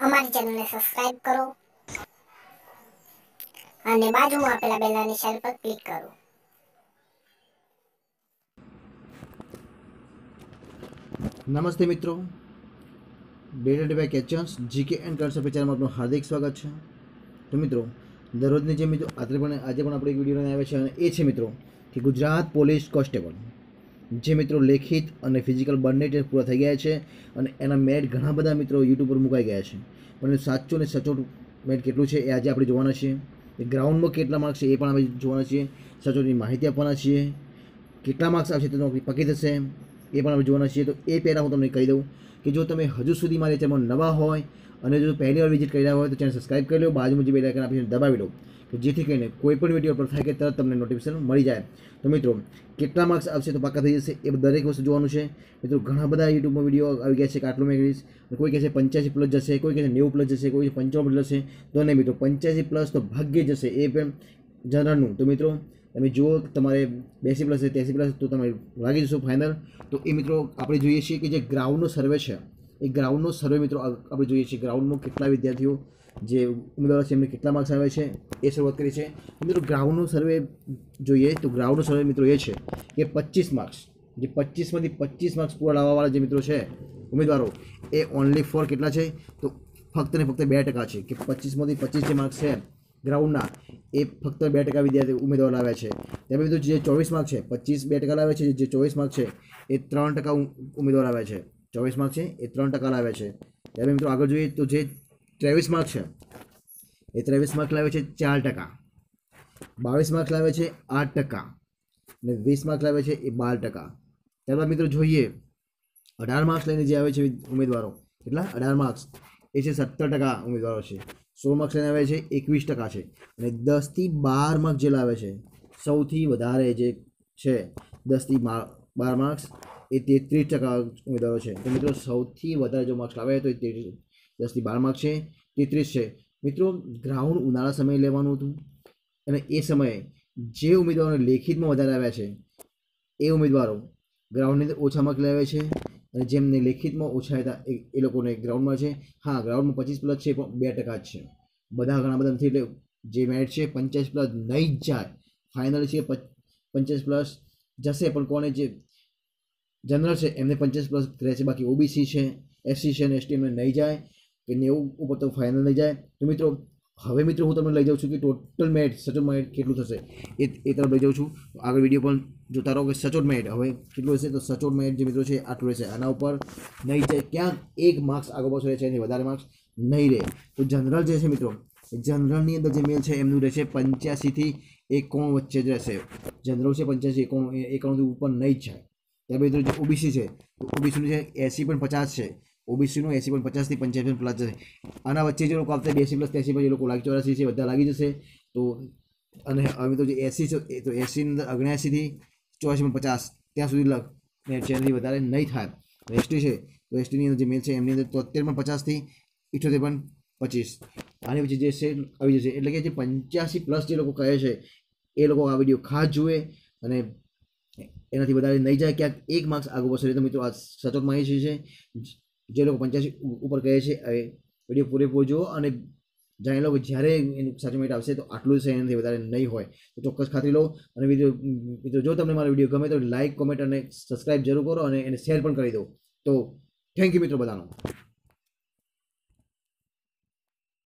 અમારી ચેનલને સબસ્ક્રાઇબ કરો. અને બાજુમાં આપેલા બેલના નિશાન પર ક્લિક કરો. નમસ્તે મિત્રો. બેડેડ બાય કેચન્સ જીકે એન્ડ કરંટ અફેર ચેનલમાં આપનું હાર્દિક સ્વાગત છે. તો મિત્રો, દરરોજની જે મિત્રો આજે પણ આજે પણ આપણે એક વીડિયો આવ્યા છે અને એ છે મિત્રો, કે ગુજરાત પોલીસ કોન્સ્ટેબલ. જે મિત્રો લેખિત અને ફિઝિકલ બંને ટેસ્ટ પૂરા થઈ ગયા છે અને એના મેરિટ ઘણા બધા મિત્રો યુટ્યુબ પર મુકાઈ ગયા છે. પણ સાચું અને સચોટ મેરિટ કેટલું છે એ આજે આપણે જોવાના છીએ. ગ્રાઉન્ડમાં કેટલા માર્ક્સ છે એ પણ આપણે જોવાના છીએ. સચોટની માહિતી આપવાના છીએ. કેટલા માર્ક્સ આવશે તો નોકરી પકી થશે એ પણ આપણે જોવાના છીએ. તો એ પહેલાં હું તમને કહી દઉં કે જો તમે હજુ સુધી મારી ચેનલમાં નવા હોય અને જો પહેલી વાર વિઝિટ કરી રહ્યા હોય તો ચેનલ સબસ્ક્રાઇબ કરી લો. બાજુમાં જે બે લાઇકન આપીને દબાવી લો. કે જેથી કરીને કોઈ પણ વીડિયો અપલોડ થાય કે તરત તમને નોટિફિકેશન મળી જાય. તો મિત્રો, કેટલા માર્ક્સ આવશે તો પાકા થઈ જશે એ દરેક વસ્તુ જોવાનું છે. મિત્રો, ઘણા બધા યુટ્યુબમાં વીડિયો આવી ગયા છે કે આટલું મેં કરીશ. કોઈ કહે છે પંચ્યાસી પ્લસ જશે, કોઈ કહે છે નેવું પ્લસ જશે, કોઈ પંચાવન પ્લસ જશે. તો નહીં મિત્રો, પંચ્યાસી પ્લસ તો ભાગ્યે જશે એ પણ જનરલનું. તો મિત્રો, તમે જુઓ તમારે બેસી પ્લસ છે ત્યાસી પ્લસ તો તમે લાગી જશો ફાઇનલ તો એ મિત્રો, આપણે જોઈએ છીએ કે જે ગ્રાઉન્ડનો સર્વે છે એ ગ્રાઉન્ડનો સર્વે મિત્રો આપણે જોઈએ છીએ ગ્રાઉન્ડમાં કેટલા વિદ્યાર્થીઓ જે ઉમેદવારો છે એમને કેટલા માર્ક્સ આવે છે, એ શરૂઆત કરી છે. મિત્રો ગ્રાઉન્ડનો સર્વે જોઈએ તો ગ્રાઉન્ડનો સર્વે મિત્રો એ છે કે પચીસ માર્ક્સ જે પચીસમાંથી પચીસ માર્ક્સ પૂરા લાવવાવાળા જે મિત્રો છે, ઉમેદવારો, એ ઓનલી ફોર કેટલા છે? તો ફક્ત ને ફક્ત બે ટકા છે કે પચીસમાંથી પચીસ જે માર્ક્સ છે ગ્રાઉન્ડના એ ફક્ત બે ટકા વિદ્યાર્થી ઉમેદવાર લાવ્યા છે. તેમાં મિત્રો જે ચોવીસ માર્ક છે, પચીસ બે ટકા લાવ્યા છે, જે ચોવીસ માર્ક છે, એ ત્રણ ટકા ઉમેદવાર લાવ્યા છે. ચોવીસ માર્ક છે, એ ત્રણ ટકા લાવ્યા છે. ત્યારે મિત્રો આગળ જોઈએ તો જે ત્રેવીસ માર્ક છે, એ ત્રેવીસ માર્ક લાવે છે ચાર ટકા. બાવીસ માર્ક લાવે છે આઠ ટકા. અને વીસ માર્ક લાવે છે એ બાર ટકા. ત્યારબાદ મિત્રો જોઈએ, અઢાર માર્ક્સ લઈને જે આવે છે ઉમેદવારો, કેટલા? અઢાર માર્ક્સ. એ છે સત્તર ટકા ઉમેદવારો છે. સોળ માર્ક્સ લઈને આવે છે એકવીસ ટકા છે. અને દસથી બાર માર્ક્સ જે લાવે છે, સૌથી વધારે જે છે, દસથી બાર માર્ક્સ એ તેત્રીસ ટકા ઉમેદવારો છે. તો મિત્રો, સૌથી વધારે જો માર્ક્સ લાવે તો એ તેત્રીસ દસથી બાર માર્ક્સ છે. તેત્રીસ છે. મિત્રો ગ્રાઉન્ડ ઉનાળા સમયે લેવાનું હતું. અને એ સમયે જે ઉમેદવારોને લેખિતમાં વધારે આવ્યા છે, એ ઉમેદવારો ગ્રાઉન્ડની અંદર ઓછા માર્ક લાવે છે. અને જેમને લેખિતમાં ઓછા હતા, એ લોકોને ગ્રાઉન્ડમાં છે. હા ગ્રાઉન્ડમાં પચીસ પ્લસ છે, પણ બે ટકા જ છે. બધા ઘણા બધા નથી, એટલે જે મેચ છે પંચાસ પ્લસ નહીં જ જાય. ફાઇનલ છે પંચાસ પ્લસ જશે, પણ કોને જે જનરલ છે, એમને પંચાસ પ્લસ રહેશે બાકી ઓબીસી છે એસસી છે અને એસટી એમને નહીં જાય. કે નેવું ઉપર તો ફાઇનલ નહીં જાય. તો મિત્રો, હવે મિત્રો હું તમને લઈ જાઉં છું કે ટોટલ મેરિટ સચોટ મેરિટ કેટલું થશે? એ એ તરફ લઈ જાઉં છું. આગળ વીડિયો પણ જોતા રહો કે સચોટ મેરિટ હવે કેટલું હશે? તો સચોટ મેરિટ જે મિત્રો છે આટલું રહેશે આના ઉપર નહીં જાય. ક્યાંક એક માર્ક્સ આગળ પાછળ રહે છે, એની વધારે માર્ક્સ નહીં રહે. તો જનરલ જે છે મિત્રો જનરલની અંદર જે મેલ છે, એમનું રહેશે પંચ્યાસીથી એકાણું વચ્ચે જ રહેશે. જનરલ છે પંચ્યાસી એકાણું, એકાણુંથી ઉપર નહીં જાય. ત્યાર પછી જે ઓબીસી છે, તો ઓબીસીનું છે એસી પણ પચાસ છે ઓબીસીનું એસી પણ પચાસથી પંચાસી પ્લસ જશે આના વચ્ચે જે લોકો આવતા બેસી પ્લસ ત્યાસી પર એ લોકો લાગી ચોરાસી છે, બધા લાગી જશે. તો અને હવે તો જે એસી છે તો એસીની અંદર અગ્યાસીથી ચોરાસી પણ પચાસ, ત્યાં સુધી લગ છે એનાથી વધારે નહીં થાય. એસટી છે, તો એસટીની અંદર જે મેલ છે, એમની અંદર તોતેર પણ પચાસથી ઇઠોતેર પણ પચીસ. આની પછી જે છે, આવી જશે. એટલે કે જે પંચ્યાસી પ્લસ જે લોકો કહે છે, એ લોકો આ વીડિયો ખાસ જુએ અને એનાથી વધારે નહીં જાય ક્યાંક એક માર્ક્સ આગળ પાછળ તો મિત્રો, આ સચોટ માહિતી છે જે લોકો પંચ્યાસી ઉપર કહે છે એ વીડિયો પૂરેપૂરો જુઓ અને જાણી લો કે જ્યારે એનું સાચું માહિતી આવશે તો આટલું છે, એનાથી વધારે નહીં હોય. તો ચોક્કસ ખાતરી લો. અને બીજો મિત્રો, જો તમને મારો વીડિયો ગમે તો લાઇક કોમેન્ટ અને સબસ્ક્રાઇબ જરૂર કરો અને એને શેર પણ કરી દો. તો થેન્ક યુ મિત્રો બધાનો.